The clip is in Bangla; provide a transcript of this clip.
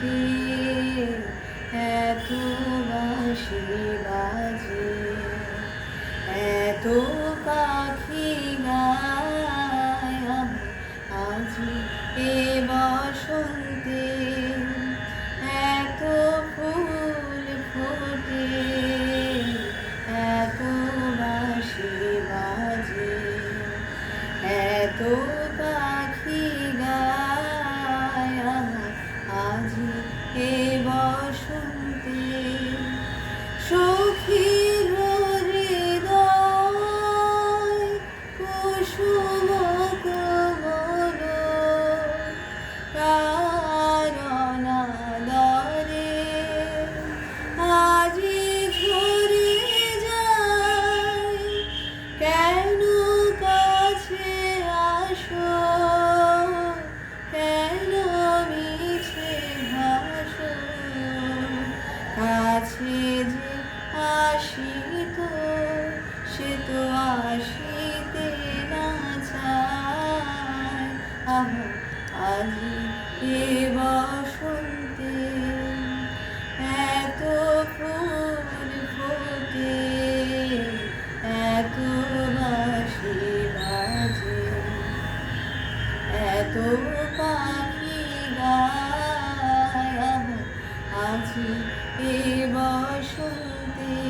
কে এত বাঁশি বাজে, এত পাখি গায় আজ এ বসন্তে এত ফুল ফোটে, এত বাঁশি বাজে, এত হে বসন্তে সে তো আসিতে না চায়। আজি এ বসন্তে এত ফুল ফোটে, এত বাঁশি বাজে, এত পাখি গায়। আজি এ বসন্তে